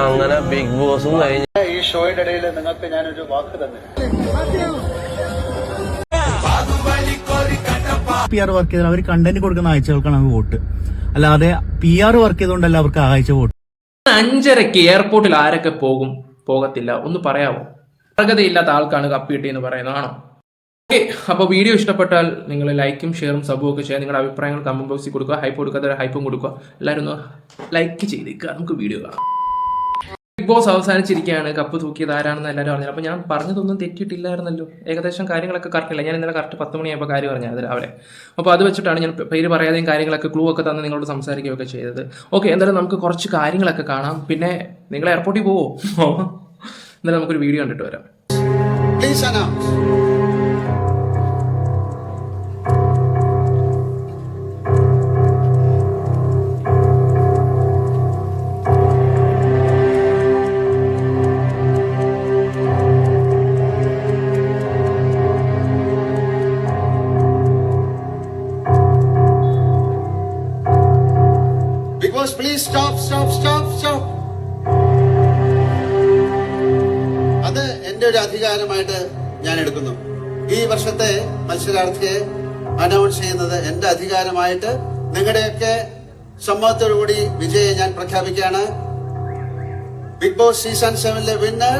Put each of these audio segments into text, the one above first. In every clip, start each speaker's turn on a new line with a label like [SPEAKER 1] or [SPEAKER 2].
[SPEAKER 1] അങ്ങനെ ബിഗ് ബോസും കഴിഞ്ഞ.
[SPEAKER 2] ഈ ഷോയുടെ ഇടയിൽ നിങ്ങൾക്ക് ഞാനൊരു വാക്ക് തന്നെ.
[SPEAKER 3] പി ആർ വർക്ക് ചെയ്താൽ അവർ കണ്ടന്റ് കൊടുക്കുന്ന ആഴ്ചകൾക്കാണ് അവർ വോട്ട്. അല്ലാതെ പി ആർ വർക്ക് ചെയ്തുകൊണ്ടല്ല അവർക്ക് ആഴ്ച വോട്ട്.
[SPEAKER 4] അഞ്ചരക്ക് എയർപോർട്ടിൽ ആരൊക്കെ പോകും? പോകത്തില്ല. ഒന്ന് പറയാവോ? അർഹതയില്ലാത്ത ആൾക്കാണ് കപ്പ് എന്ന് പറയുന്നത്. ആണോ? ഓക്കെ അപ്പോൾ വീഡിയോ ഇഷ്ടപ്പെട്ടാൽ നിങ്ങൾ ലൈക്കും ഷെയറും സബും ഒക്കെ ചെയ്യാൻ നിങ്ങളുടെ അഭിപ്രായങ്ങൾ കമന്റ് ബോക്സിൽ കൊടുക്കുക. ഹൈപ്പ് കൊടുക്കാത്ത ഹൈപ്പും കൊടുക്കുക. എല്ലാവരും ഒന്ന് ലൈക്ക് ചെയ്തേക്കുക നമുക്ക് വീഡിയോ കാണാം. ബിഗ് ബോസ് അവസാനിച്ചിരിക്കുകയാണ്. കപ്പ് തൂക്കിയത് ആരാണെന്ന് എല്ലാവരും അറിഞ്ഞത് അപ്പോൾ ഞാൻ പറഞ്ഞതൊന്നും തെറ്റിയിട്ടില്ലായിരുന്നല്ലോ. ഏകദേശം കാര്യങ്ങളൊക്കെ കറക്റ്റ് കറക്റ്റില്ല ഞാൻ ഇന്നലെ കറക്റ്റ് പത്ത് മണിയായപ്പോൾ കാര്യം പറഞ്ഞത് അത് രാവിലെ. അപ്പോൾ അത് വെച്ചിട്ടാണ് ഞാൻ പേര് പറയാതെയും കാര്യങ്ങളൊക്കെ ക്ലൂ ഒക്കെ തന്ന് നിങ്ങളോട് സംസാരിക്കുകയൊക്കെ ചെയ്തത്. ഓക്കെ എന്തായാലും നമുക്ക് കുറച്ച് കാര്യങ്ങളൊക്കെ കാണാം. പിന്നെ നിങ്ങൾ എയർപോർട്ടിൽ പോവോ? എന്നാലും നമുക്കൊരു വീഡിയോ കണ്ടിട്ട് വരാം.
[SPEAKER 2] എന്റെ ഒരു അധികാരമായിട്ട് ഞാൻ എടുക്കുന്നു. ഈ വർഷത്തെ മത്സരാർത്ഥിയെ അനൗൺസ് ചെയ്യുന്നത് എന്റെ അധികാരമായിട്ട് നിങ്ങളുടെയൊക്കെ സമ്മതത്തോടുകൂടി വിജയെ ഞാൻ പ്രഖ്യാപിക്കുകയാണ്. ബിഗ് ബോസ് സീസൺ സെവനിലെ വിന്നർ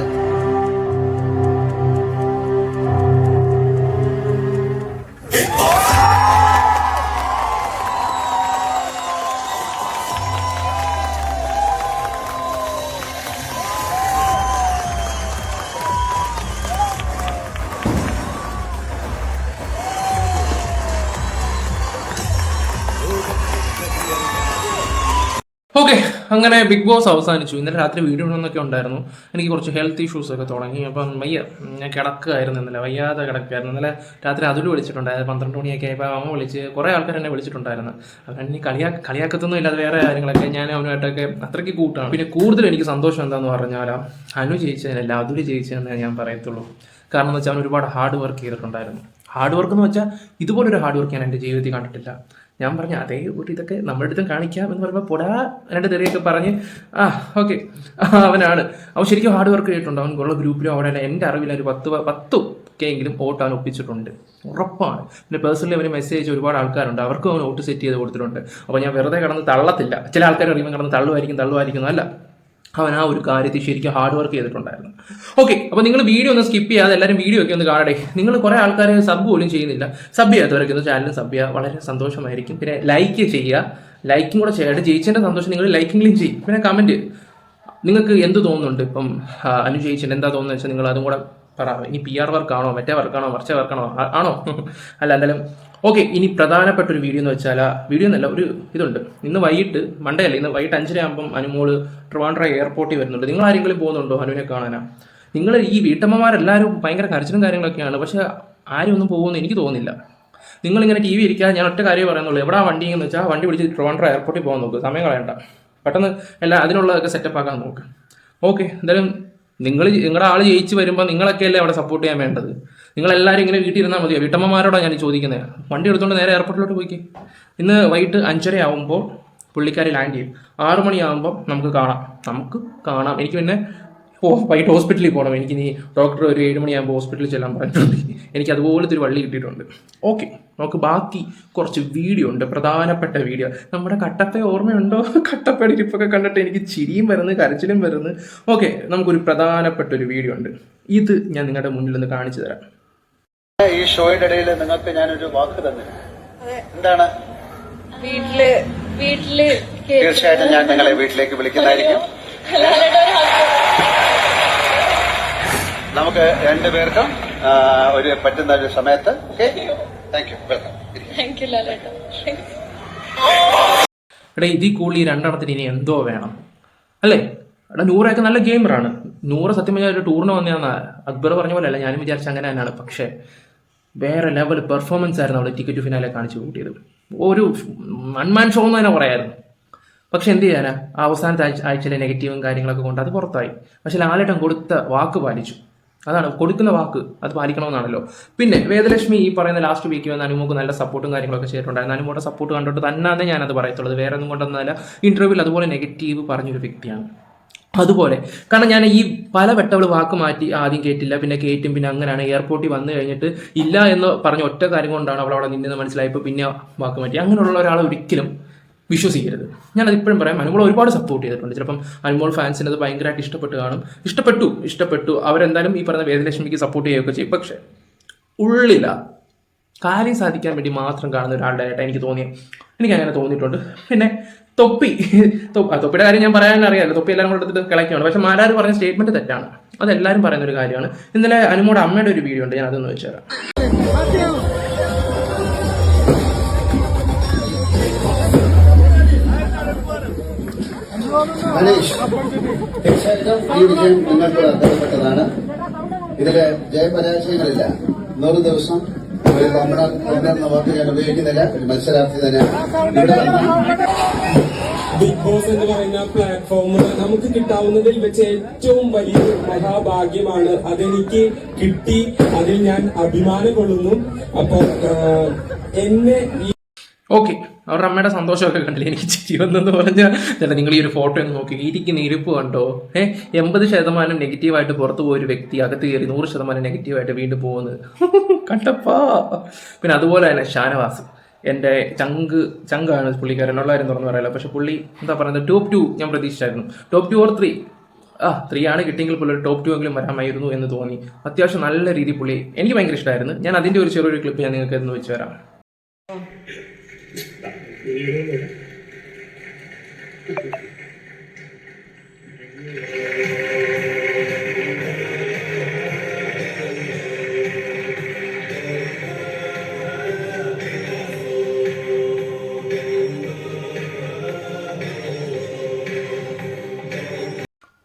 [SPEAKER 4] അങ്ങനെ ബിഗ് ബോസ് അവസാനിച്ചു. ഇന്നലെ രാത്രി വീഡിയോ ഇടണമെന്നൊക്കെ ഉണ്ടായിരുന്നു. എനിക്ക് കുറച്ച് ഹെൽത്ത് ഇഷ്യൂസ് ഒക്കെ തുടങ്ങി. അപ്പം വയ്യ ഞാൻ കിടക്കുകയായിരുന്നു ഇന്നലെ. വയ്യാതെ കിടക്കുകയായിരുന്നു ഇന്നലെ രാത്രി അതിൽ വിളിച്ചിട്ടുണ്ടായിരുന്നു പന്ത്രണ്ട് മണിയൊക്കെ ആയപ്പോൾ അമ്മ വിളിച്ച് കുറേ ആൾക്കാർ എന്നെ വിളിച്ചിട്ടുണ്ടായിരുന്നു. അവരെന്നെ കളിയാ കളിയാക്കത്തൊന്നും ഇല്ലാതെ വേറെ കാര്യങ്ങളൊക്കെ ഞാൻ അവനുമായിട്ടൊക്കെ അത്രയ്ക്ക് കൂട്ടാണ്. പിന്നെ കൂടുതൽ എനിക്ക് സന്തോഷം എന്താണെന്ന് പറഞ്ഞാൽ അനു ജയിച്ചതിനല്ല അതുൽ ജയിച്ചതെന്നേ ഞാൻ പറയത്തുള്ളൂ. കാരണം എന്ന് വെച്ചാൽ അവൻ ഒരുപാട് ഹാർഡ് വർക്ക് ചെയ്തിട്ടുണ്ടായിരുന്നു. ഹാർഡ് വർക്ക് എന്ന് വെച്ചാൽ ഇതുപോലൊരു ഹാർഡ് വർക്ക് ഞാൻ എന്റെ ജീവിതത്തിൽ കണ്ടിട്ടില്ല. ഞാൻ പറഞ്ഞു അതേ ഒരു ഇതൊക്കെ നമ്മുടെ അടുത്തും കാണിക്കാം എന്ന് പറയുമ്പോൾ പൊടാ രണ്ട് തെറിയൊക്കെ പറഞ്ഞ് ആ ഓക്കെ അവനാണ്. അവൻ ശരിക്കും ഹാർഡ് വർക്ക് ചെയ്തിട്ടുണ്ട്. അവൻ ഉള്ള ഗ്രൂപ്പിലും അവിടെ എന്റെ അറിവിൽ ഒരു പത്ത് പത്ത് ഒക്കെ എങ്കിലും വോട്ട് അവൻ ഒപ്പിച്ചിട്ടുണ്ട്. ഉറപ്പാണ്. പിന്നെ പേഴ്സണലി അവന് മെസ്സേജ് ഒരുപാട് ആൾക്കാരുണ്ട്. അവർക്കും അവൻ വോട്ട് സെറ്റ് ചെയ്ത് കൊടുത്തിട്ടുണ്ട്. അപ്പോൾ ഞാൻ വെറുതെ കടന്ന് തള്ളത്തില്ല. ചില ആൾക്കാർ അറിയുമ്പോൾ കടന്ന് തള്ളുമായിരിക്കും തള്ളുമായിരിക്കും അല്ല അവൻ ആ ഒരു കാര്യത്തിൽ ശരിക്കും ഹാർഡ് വർക്ക് ചെയ്തിട്ടുണ്ടായിരുന്നു. ഓക്കെ അപ്പോൾ നിങ്ങൾ വീഡിയോ ഒന്ന് സ്കിപ്പ് ചെയ്യാതെ എല്ലാവരും വീഡിയോ ഒക്കെ ഒന്ന് കാണട്ടെ. നിങ്ങൾ കുറേ ആൾക്കാർ സബ് പോലും ചെയ്യുന്നില്ല. സബ് ചെയ്യാത്തവരൊക്കെ ഒന്ന് ചാനലും സബ് ചെയ്യുക. വളരെ സന്തോഷമായിരിക്കും. പിന്നെ ലൈക്ക് ചെയ്യുക. ലൈക്കും കൂടെ ചെയ്യട്ടെ ജയിച്ചതിന്റെ സന്തോഷം നിങ്ങൾ ലൈക്കിങ്ങിലും ചെയ്യും. പിന്നെ കമന്റ് നിങ്ങൾക്ക് എന്ത് തോന്നുന്നുണ്ട്? ഇപ്പം അനു ജയിച്ചിട്ട് എന്താ തോന്നുന്നത് വെച്ചാൽ നിങ്ങൾ അതും കൂടെ പറ. ഇനി പി ആർ വർക്കാണോ മറ്റേ വർക്കാണോ മറിച്ച വർക്കാണോ ആണോ? അല്ല എന്തായാലും ഓക്കെ ഇനി പ്രധാനപ്പെട്ട ഒരു വീഡിയോ എന്ന് വെച്ചാൽ വീഡിയോ എന്നല്ല ഒരു ഇതുണ്ട്. ഇന്ന് വൈകിട്ട് മണ്ടേ അല്ല ഇന്ന് വൈകിട്ട് അഞ്ചര ആകുമ്പം അനുമോൾ ട്രിവാൻഡ്ര എയർപോർട്ടിൽ വരുന്നുണ്ട്. നിങ്ങൾ ആരെങ്കിലും പോകുന്നുണ്ടോ അനുവിനെ കാണാനാ? നിങ്ങൾ ഈ വീട്ടമ്മമാരെല്ലാവരും ഭയങ്കര കരച്ചിലും കാര്യങ്ങളൊക്കെയാണ്. പക്ഷേ ആരും ഒന്നും പോകുമെന്ന് എനിക്ക് തോന്നുന്നില്ല. നിങ്ങളിങ്ങനെ ടി വി ഇരിക്കാതെ ഞാൻ ഒറ്റ കാര്യം പറയുന്നുള്ളൂ. എവിടെ വണ്ടി എന്ന് വെച്ചാൽ വണ്ടി പിടിച്ച് ട്രിവാൻഡ്ര എയർപോർട്ടിൽ പോകാൻ നോക്ക്. സമയം കളയണ്ട. പെട്ടെന്ന് എല്ലാം അതിനുള്ളതൊക്കെ സെറ്റപ്പ് ആക്കാൻ നോക്ക്. ഓക്കെ എന്തായാലും നിങ്ങൾ നിങ്ങളുടെ ആൾ ജയിച്ച് വരുമ്പോൾ നിങ്ങളൊക്കെയല്ലേ അവിടെ സപ്പോർട്ട് ചെയ്യാൻ വേണ്ടത്? നിങ്ങളെല്ലാവരും ഇങ്ങനെ വീട്ടിൽ ഇരുന്നാൽ മതിയോ? വീട്ടമ്മമാരോടാണ് ഞാൻ ചോദിക്കുന്നത് വണ്ടി എടുത്തുകൊണ്ട് നേരെ എയർപോർട്ടിലോട്ട് പോയിക്കേ. ഇന്ന് വൈകിട്ട് അഞ്ചര ആവുമ്പോൾ പുള്ളിക്കാരി ലാൻഡ് ചെയ്യും. ആറു മണിയാകുമ്പോൾ നമുക്ക് കാണാം. നമുക്ക് കാണാം. എനിക്ക് പിന്നെ വൈകിട്ട് ഹോസ്പിറ്റലിൽ പോകണം എനിക്ക് നീ ഡോക്ടർ ഒരു ഏഴ് മണിയാകുമ്പോൾ ഹോസ്പിറ്റലിൽ ചെല്ലാൻ പറഞ്ഞിട്ടുണ്ട്. എനിക്ക് അതുപോലത്തെ ഒരു വള്ളി കിട്ടിയിട്ടുണ്ട്. ഓക്കെ നമുക്ക് ബാക്കി കുറച്ച് വീഡിയോ ഉണ്ട്. പ്രധാനപ്പെട്ട വീഡിയോ നമ്മുടെ കട്ടപ്പ ഓർമ്മയുണ്ടോ? കട്ടപ്പയുടെ ഇരിപ്പൊക്കെ കണ്ടിട്ട് എനിക്ക് ചിരിയും വരുന്നു കരച്ചിലും വരുന്നു. ഓക്കെ നമുക്കൊരു പ്രധാനപ്പെട്ട ഒരു വീഡിയോ ഉണ്ട്. ഇത് ഞാൻ നിങ്ങളുടെ മുന്നിൽ ഒന്ന് കാണിച്ചു തരാം.
[SPEAKER 2] ഈ ഷോയുടെ ഇടയിൽ നിങ്ങൾക്ക് ഞാനൊരു വാക്ക് തന്നെ. എന്താണ്?
[SPEAKER 5] വീട്ടിൽ വീട്ടിൽ
[SPEAKER 2] തീർച്ചയായിട്ടും ഞാൻ നിങ്ങളെ വീട്ടിലേക്ക് വിളിക്കുന്നതായിരിക്കും. നമുക്ക് രണ്ടുപേർക്കും പേർക്കും ഒരു പറ്റുന്ന ഒരു സമയത്ത് okay? Thank you welcome
[SPEAKER 5] Thank you, Lalettan.
[SPEAKER 4] എടാ ഇതിൽ കൂടുതൽ ഈ രണ്ടെണ്ണത്തിന് ഇനി എന്തോ വേണം. അല്ലേ? എടാ നൂറൊക്കെ നല്ല ഗെയിമറാണ്. നൂറ് സത്യം പറഞ്ഞാൽ ഒരു ടൂറിന് വന്നതാണ് അക്ബർ പറഞ്ഞ പോലെ അല്ല ഞാനും വിചാരിച്ച അങ്ങനെ തന്നെയാണ്. പക്ഷേ വേറെ ലെവൽ പെർഫോമൻസ് ആയിരുന്നു അവിടെ ടിക്കറ്റ് ഫിനാലെ കാണിച്ചു കൂട്ടിയത്. ഒരു അൺമാൻ ഷോ എന്ന് തന്നെ പറയായിരുന്നു. പക്ഷെ എന്ത് ചെയ്യാനാ? അവസാനത്തെ ആഴ്ച ആഴ്ചയിലെ നെഗറ്റീവും കാര്യങ്ങളൊക്കെ കൊണ്ട് അത് പുറത്തായി. പക്ഷെ ലാലേട്ടൻ കൊടുത്ത വാക്ക് പാലിച്ചു. അതാണ് കൊടുക്കുന്ന വാക്ക് അത് പാലിക്കണമെന്നാണല്ലോ. പിന്നെ വേദലക്ഷ്മി ഈ പറയുന്ന ലാസ്റ്റ് വീക്ക് വന്ന് അനുമോക്ക് നല്ല സപ്പോർട്ടും കാര്യങ്ങളൊക്കെ ചെയ്തിട്ടുണ്ടായിരുന്നു. അനുമോടെ സപ്പോർട്ട് കണ്ടിട്ട് തന്നെ ഞാനത് പറയത്തുള്ളത് വേറെ ഒന്നും കൊണ്ടൊന്നല്ല ഇന്റർവ്യൂവിൽ അതുപോലെ നെഗറ്റീവ് പറഞ്ഞൊരു വ്യക്തിയാണ്. അതുപോലെ കാരണം ഞാൻ ഈ പല വെട്ടവൾ വാക്ക് മാറ്റി ആദ്യം കേട്ടില്ല പിന്നെ കേട്ടും പിന്നെ അങ്ങനെയാണ് എയർപോർട്ടിൽ വന്നു കഴിഞ്ഞിട്ട് ഇല്ല എന്ന് പറഞ്ഞ ഒറ്റ കാര്യം കൊണ്ടാണ് അവൾ അവിടെ നിന്നെന്ന് മനസ്സിലായപ്പോൾ പിന്നെ വാക്ക് മാറ്റി. അങ്ങനെയുള്ള ഒരാളെ ഒരിക്കലും വിശ്വസിക്കരുത്. ഞാനത് ഇപ്പോഴും പറയാം അനുമോൾ ഒരുപാട് സപ്പോർട്ട് ചെയ്തിട്ടുണ്ട്. ചിലപ്പം അനുമോൾ ഫാൻസിന് അത് ഭയങ്കരമായിട്ട് ഇഷ്ടപ്പെട്ട് കാണും. ഇഷ്ടപ്പെട്ടു ഇഷ്ടപ്പെട്ടു. അവരെന്തായാലും ഈ പറഞ്ഞ വേദലക്ഷ്മിക്ക് സപ്പോർട്ട് ചെയ്യുകയൊക്കെ ചെയ്യും. പക്ഷേ ഉള്ളില കാര്യം സാധിക്കാൻ വേണ്ടി മാത്രം കാണുന്ന ഒരാളുടെ ആയിട്ട് എനിക്ക് തോന്നി എനിക്ക് അങ്ങനെ തോന്നിയിട്ടുണ്ട്. പിന്നെ തൊപ്പി. തൊപ്പിയുടെ കാര്യം ഞാൻ പറയാൻ അറിയാമല്ലോ തൊപ്പി എല്ലാവരും കൂടെ എടുത്തിട്ട് പക്ഷെ മാരാർ പറഞ്ഞ സ്റ്റേറ്റ്മെന്റ് തെറ്റാണ്. അതെല്ലാവരും പറയുന്ന ഒരു കാര്യമാണ്. ഇന്നലെ അനുമോടെ അമ്മയുടെ ഒരു വീഡിയോ ഉണ്ട്. ഞാൻ അതൊന്ന്
[SPEAKER 2] മനീഷ് തീർച്ചയായിട്ടും ഈ ജയപരാജയങ്ങളില്ല ദിവസം ഒരു നമ്മുടെ എന്ന വാക്ക് ഞാൻ ഉപയോഗിക്കുന്നില്ല ഒരു മത്സരാർത്ഥി തന്നെയാണ് ഇവിടെ
[SPEAKER 6] ബിഗ് ബോസ് എന്ന് പറയുന്ന പ്ലാറ്റ്ഫോം നമുക്ക് കിട്ടാവുന്നതിൽ വെച്ച് ഏറ്റവും വലിയ മഹാഭാഗ്യമാണ് അതെനിക്ക് കിട്ടി അതിൽ ഞാൻ അഭിമാനം കൊള്ളുന്നു അപ്പോൾ ആഹ്, എന്നെ
[SPEAKER 4] ഓക്കെ അവരുടെ അമ്മയുടെ സന്തോഷമൊക്കെ കണ്ടില്ല? എനിക്ക് ചിരി വന്നെന്ന് പറഞ്ഞാൽ ചേട്ടാ നിങ്ങൾ ഈ ഒരു ഫോട്ടോ ഒന്ന് നോക്കി. ഇരിക്കുന്ന ഇരിപ്പ് കണ്ടോ? ഏ എൺപത് ശതമാനം നെഗറ്റീവായിട്ട് പുറത്തു പോയൊരു വ്യക്തി അകത്ത് കയറി നൂറ് ശതമാനം നെഗറ്റീവായിട്ട് വീണ്ടും പോകുന്നത് കണ്ടപ്പാ പിന്നെ അതുപോലെ തന്നെ ഷാനവാസ്. എന്റെ ചങ്ക് ചങ്കാണ് പുള്ളിക്കാരൻ. ഉള്ള കാര്യം തുറന്നു പറയാലോ പക്ഷെ പുള്ളി എന്താ പറയുന്നത്? ടോപ്പ് ടു ഞാൻ പ്രതീക്ഷിച്ചായിരുന്നു. ടോപ്പ് ടു ഓർ ത്രീ ആ ത്രീ ആണ് കിട്ടിയെങ്കിൽ പുള്ളി ഒരു ടോപ്പ് ടു എങ്കിലും വരാമായിരുന്നു എന്ന് തോന്നി. അത്യാവശ്യം നല്ല രീതിയിൽ പുള്ളി എനിക്ക് ഭയങ്കര ഇഷ്ടമായിരുന്നു. ഞാൻ അതിന്റെ ഒരു ചെറിയൊരു ക്ലിപ്പ് ഞാൻ നിങ്ങൾക്ക് എന്ന് വെച്ച് തരാം.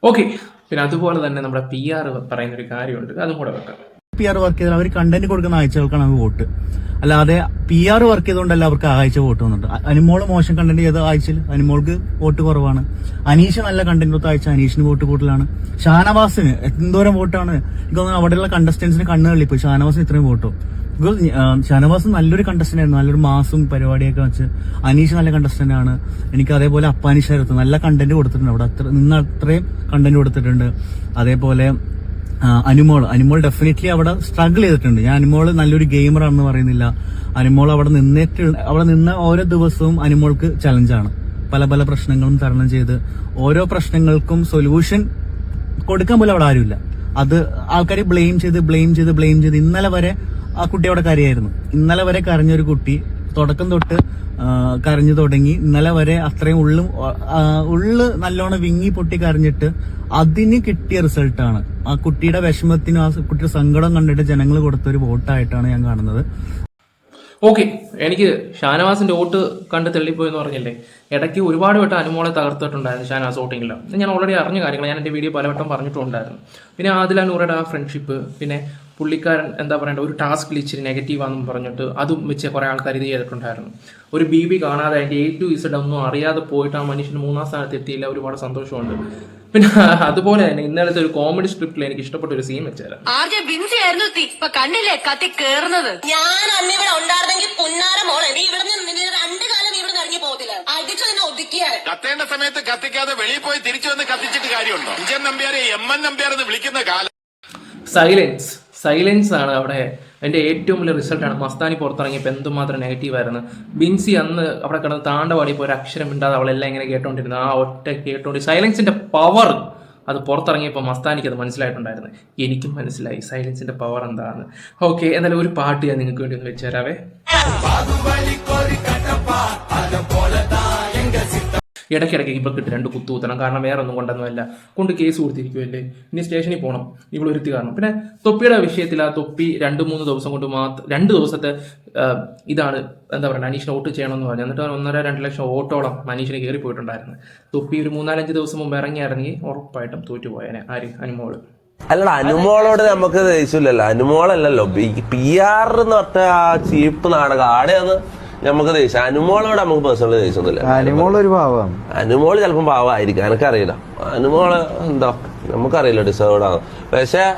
[SPEAKER 4] ഓക്കെ പിന്നെ അതുപോലെ തന്നെ നമ്മുടെ പി ആർ പറയുന്ന ഒരു കാര്യമുണ്ട്. അതും കൂടെ വെക്കാം.
[SPEAKER 3] പി ആർ വർക്ക് ചെയ്താൽ അവർ കണ്ടന്റ് കൊടുക്കുന്ന ആഴ്ചകൾക്കാണ് അവർ വോട്ട്. അല്ലാതെ പി ആർ വർക്ക് ചെയ്തുകൊണ്ടല്ല അവർക്ക് ആഴ്ച വോട്ട് വന്നിട്ട്. അനിമോൾ മോശം കണ്ടന്റ് ചെയ്ത ആഴ്ചയിൽ അനിമോൾക്ക് വോട്ട് കുറവാണ്. അനീഷ് നല്ല കണ്ടന്റ് കൊടുത്ത ആഴ്ച അനീഷിന് വോട്ട് കൂടുതലാണ്. ഷാനവാസിന് എന്തോരം വോട്ടാണ്? എനിക്ക് തോന്നുന്നു അവിടെയുള്ള കണ്ടസ്റ്റൻസിന് കണ്ണ് തള്ളിപ്പോയി. ഷാനവാസിന് ഇത്രയും വോട്ടോ. ബിക്കോസ് ഷാനവാസ് നല്ലൊരു കണ്ടസ്റ്റന്റ് ആയിരുന്നു. നല്ലൊരു മാസും പരിപാടിയൊക്കെ വെച്ച് അനീഷ് നല്ല കണ്ടസ്റ്റന്റ് ആണ്. എനിക്ക് അതേപോലെ അപ്പാനീഷ് ആയിരുന്നു നല്ല കണ്ടന്റ് കൊടുത്തിട്ടുണ്ട്. അവിടെ അത്ര നിന്ന് അത്രയും കണ്ടന്റ് കൊടുത്തിട്ടുണ്ട്. അതേപോലെ അനുമോൾ. അനുമോൾ ഡെഫിനറ്റ്ലി അവിടെ സ്ട്രഗിൾ ചെയ്തിട്ടുണ്ട്. ഞാൻ അനുമോൾ നല്ലൊരു ഗെയിമറാണെന്ന് പറയുന്നില്ല. അനുമോൾ അവിടെ നിന്നിട്ട് അവിടെ നിന്ന ഓരോ ദിവസവും അനുമോൾക്ക് ചലഞ്ചാണ് പല പല പ്രശ്നങ്ങളും തരണം ചെയ്ത് ഓരോ പ്രശ്നങ്ങൾക്കും സൊല്യൂഷൻ കൊടുക്കാൻ പോലും അവിടെ ആരുമില്ല. അത് ആൾക്കാരെ ബ്ലെയിം ചെയ്ത് ബ്ലെയിം ചെയ്ത് ബ്ലെയിം ചെയ്ത് ഇന്നലെ വരെ ആ കുട്ടി അവിടെ കരയായിരുന്നു. ഇന്നലെ വരെ കരഞ്ഞൊരു കുട്ടി തുടക്കം തൊട്ട് കരഞ്ഞു തുടങ്ങി. ഇന്നലെ വരെ അത്രയും ഉള്ളും ഉള്ള് നല്ലോണം വിങ്ങി പൊട്ടി കരഞ്ഞിട്ട് അതിന് കിട്ടിയ റിസൾട്ടാണ് ആ കുട്ടിയുടെ വിഷമത്തിനും ആ കുട്ടിയുടെ സങ്കടം കണ്ടിട്ട് ജനങ്ങൾ കൊടുത്തൊരു വോട്ടായിട്ടാണ് ഞാൻ കാണുന്നത്.
[SPEAKER 4] ഓക്കെ എനിക്ക് ഷാനവാസിന്റെ വോട്ട് കണ്ട് തെള്ളിപ്പോയെന്ന് പറഞ്ഞില്ലേ? ഇടയ്ക്ക് ഒരുപാട് വട്ടം അനുമോളെ തകർത്തിട്ടുണ്ടായിരുന്നു ഷാനവാസ് വോട്ടിങ്ങിൽ ഞാൻ ഓൾറെഡി അറിഞ്ഞ കാര്യങ്ങൾ ഞാൻ എന്റെ വീഡിയോ പലവട്ടം പറഞ്ഞിട്ടുണ്ടായിരുന്നു. പിന്നെ ആദില നൂറയുടെ ആ ഫ്രണ്ട്ഷിപ്പ് പിന്നെ പുള്ളിക്കാരൻ എന്താ പറയണ്ട ഒരു ടാസ്കിൽ ഇച്ചിരി നെഗറ്റീവാണെന്ന് പറഞ്ഞിട്ട് അതും വെച്ച് കുറേ ആൾക്കാർ ഇത് ചെയ്തിട്ടുണ്ടായിരുന്നു. ഒരു ബി ബി കാണാതെ അതിന്റെ എ ടു ഇസഡ് ഒന്നും അറിയാതെ പോയിട്ട് ആ മനുഷ്യന് മൂന്നാം സ്ഥാനത്ത് എത്തിയില്ല ഒരുപാട് സന്തോഷമുണ്ട്. പിന്നെ അതുപോലെ തന്നെ ഇന്നലത്തെ ഒരു കോമഡി സ്ക്രിപ്റ്റിൽ എനിക്ക് ഇഷ്ടപ്പെട്ട ഒരു സീൻ വെച്ചുതരാം
[SPEAKER 7] ആർജെ ബിൻസി ആയിരുന്നു ഇപ്പൊ കണ്ടില്ലേ കത്തി കേറുന്നത്? ഞാൻ അന്ന് ഇവിടെ ഉണ്ടായിരുന്നെങ്കിൽ പുന്നാര മോളെ നീ ഇവിടെ നിന്ന് കാലം ഇവിടെ ഇറങ്ങി പോകത്തില്ല. അടിച്ചു നിന്നെ ഒതുക്കിയാൽ
[SPEAKER 8] കത്തേണ്ട സമയത്ത് കത്തിക്കാതെ വെളിയിൽ പോയി തിരിച്ചു വന്ന് കത്തിച്ചിട്ട് കാര്യമുണ്ടോ? ഇഞ്ചൻ നമ്പ്യാരെ എം എൻ നമ്പ്യാർ എന്ന് വിളിക്കുന്ന കാലം.
[SPEAKER 4] സൈലൻസ് സൈലൻസ് ആണ് അവിടെ. എന്റെ ഏറ്റവും വലിയ റിസൾട്ടാണ് മസ്താനി പുറത്തിറങ്ങിയപ്പോൾ എന്തുമാത്രം നെഗറ്റീവ് ആയിരുന്നു. ബിൻസി അന്ന് അവിടെ കിടന്ന് താണ്ടവാടിയപ്പോൾ ഒരു അക്ഷരം ഇണ്ടാതെ അവളെല്ലാം ഇങ്ങനെ കേട്ടോണ്ടിരുന്നു. ആ ഒറ്റ കേട്ടോണ്ട് സൈലൻസിന്റെ പവർ അത് പുറത്തിറങ്ങിയപ്പോൾ മസ്താനിക്ക് അത് മനസ്സിലായിട്ടുണ്ടായിരുന്നു. എനിക്കും മനസ്സിലായി സൈലൻസിന്റെ പവർ എന്താണെന്ന് ഓക്കെ എന്നാലും ഒരു പാട്ട് ഞാൻ നിങ്ങൾക്ക് വേണ്ടി ഒന്ന് വെച്ചുതരാവേ ഇടയ്ക്കിടയ്ക്ക് ഇപ്പം കിട്ടും. രണ്ട് കുത്തുകുത്തണം കാരണം വേറെ ഒന്നും കൊണ്ടൊന്നുമല്ല കൊണ്ട് കേസ് കൊടുത്തിരിക്കുമല്ലേ ഇനി സ്റ്റേഷനിൽ പോകണം ഇവിടെ ഒരുത്തി കാരണം പിന്നെ തൊപ്പിയുടെ വിഷയത്തിൽ ആ തൊപ്പി രണ്ട് മൂന്ന് ദിവസം കൊണ്ട് മാത്രം രണ്ട് ദിവസത്തെ ഇതാണ് എന്താ പറയുക അനീഷിനെ വോട്ട് ചെയ്യണമെന്ന് പറഞ്ഞു എന്നിട്ട് ഒന്നര രണ്ട് ലക്ഷം വോട്ടോളം അനീഷിന് കയറി പോയിട്ടുണ്ടായിരുന്നു. തൊപ്പി ഒരു മൂന്നാലഞ്ച് ദിവസം മുമ്പ് ഇറങ്ങി ഉറപ്പായിട്ടും തോറ്റുപോയേനെ. ആര്? അനുമോൾ.
[SPEAKER 1] അല്ലടാ അനുമോളോട് നമുക്ക് ദേഷ്യമില്ലല്ലോ. അനുമോളല്ലല്ലോ. പി ആർ എന്ന് പറഞ്ഞ ആ ചീപ്പ് നാടകം. ആടെയാണ് നമുക്ക് ദേഷ്യം. അനുമോളോട് നമുക്ക് പേഴ്സണൽ ദേഷ്യമൊന്നുമില്ല.
[SPEAKER 9] അനുമോൾ ഒരു
[SPEAKER 1] പാവമാണ് അനുമോൾ ചിലപ്പോൾ പാവമായിരിക്കും. എനിക്കറിയില്ല അനുമോൾ എന്താ? നമുക്കറിയില്ല ഡിസേർവ്ഡ് ആണ്. പക്ഷേ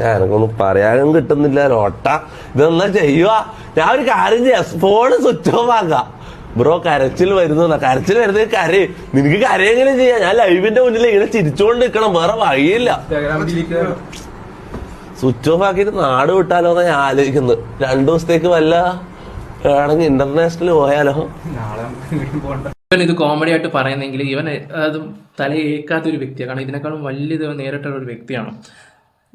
[SPEAKER 1] ഞാനൊന്നും പറയാനും കിട്ടുന്നില്ല. ലോട്ട. ഇതെന്നാ ചെയ്യുക ഞാൻ ഒരു കാര്യം ചെയ്യാം. ഫോണ് സ്വിച്ച് ഓഫ് ആക്കാം. ബ്രോ കരച്ചിൽ വരുന്ന കരച്ചിൽ വരുന്നത് കരയും. നിനക്ക് കരയെങ്കിലും ചെയ്യാം. ഞാൻ ലൈവിന്റെ മുന്നിൽ ഇങ്ങനെ ചിരിച്ചുകൊണ്ട് നിൽക്കണം വേറെ വഴിയില്ല. സ്വിച്ച് ഓഫ് ആക്കിയിട്ട് നാട് വിട്ടാലോ എന്നാ ഞാൻ ആലോചിക്കുന്നത്. രണ്ടു ദിവസത്തേക്ക് വല്ല വേണമെങ്കിൽ ഇന്റർനാഷണൽ പോയാലോ?
[SPEAKER 4] ഇവൻ ഇത് കോമഡി ആയിട്ട് പറയുന്നെങ്കിൽ ഇവൻ അതും തലയേക്കാത്ത ഒരു വ്യക്തിയാണ്. കാരണം ഇതിനേക്കാളും വലിയത് നേരിട്ടുള്ള ഒരു വ്യക്തിയാണ്.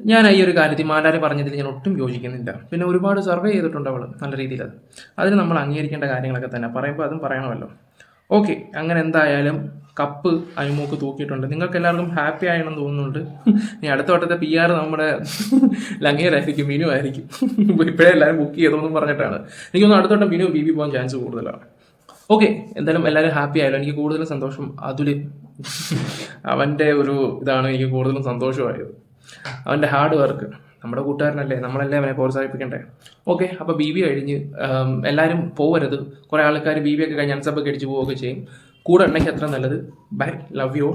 [SPEAKER 4] ഞാൻ ഈ ഒരു കാര്യത്തിൽ മാലാരെ പറഞ്ഞതിൽ ഞാൻ ഒട്ടും യോജിക്കുന്നില്ല. പിന്നെ ഒരുപാട് സർവേ ചെയ്തിട്ടുണ്ട് അവൾ നല്ല രീതിയിൽ. അത് അതിന് നമ്മൾ അംഗീകരിക്കേണ്ട കാര്യങ്ങളൊക്കെ തന്നെ. പറയുമ്പോൾ അതും പറയണമല്ലോ. ഓക്കെ അങ്ങനെ എന്തായാലും കപ്പ് അയിമൂക്ക് തൂക്കിയിട്ടുണ്ട്. നിങ്ങൾക്ക് എല്ലാവർക്കും ഹാപ്പി ആയെന്ന് തോന്നുന്നുണ്ട്. ഇനി അടുത്ത വട്ടത്തെ പി ആർ നമ്മുടെ ലങ്ങേലായിരിക്കും മിനു ആയിരിക്കും. ഇപ്പോഴേ എല്ലാവരും ബുക്ക് ചെയ്തോന്നും പറഞ്ഞിട്ടാണ്. എനിക്കൊന്നും അടുത്ത വട്ടം മിനു ബി ബി പോകാൻ ചാൻസ് കൂടുതലാണ്. ഓക്കെ എന്തായാലും എല്ലാവരും ഹാപ്പി ആയാലും? എനിക്ക് കൂടുതലും സന്തോഷം. അതിൽ അവന്റെ ഒരു ഇതാണ് എനിക്ക് കൂടുതലും സന്തോഷമായത്. അവന്റെ ഹാർഡ് വർക്ക് നമ്മുടെ കൂട്ടുകാരനല്ലേ? നമ്മളല്ലേ അവനെ പ്രോത്സാഹിപ്പിക്കണ്ടേ? ഓക്കെ അപ്പോൾ ബി ബി കഴിഞ്ഞ് എല്ലാവരും പോവരുത്. കുറേ ആൾക്കാർ ബി ബി ഒക്കെ കഴിഞ്ഞ് അൻസബൊക്കെ അടിച്ച് പോവുകയൊക്കെ ചെയ്യും. കൂടെ ഉണ്ടെങ്കിൽ അത്ര നല്ലത്. Bye love you